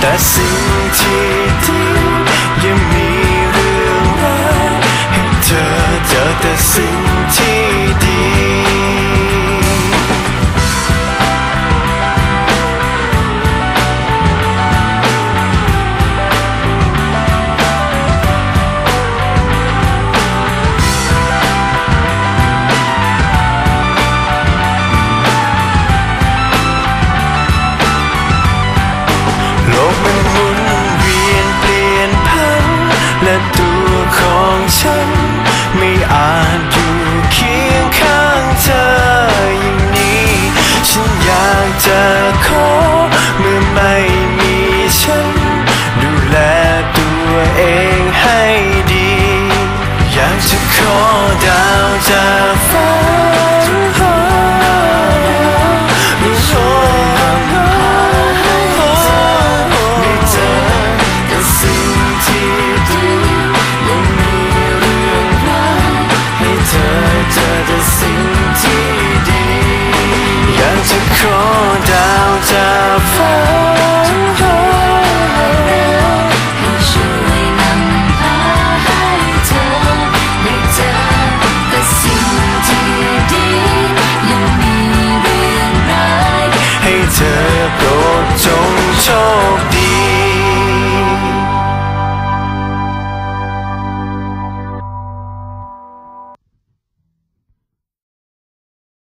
แต่สิ่งที่ดียังมี จะขอเมื่อไม่มีฉัน ดูแลตัวเองให้ดี อยากจะขอ ยั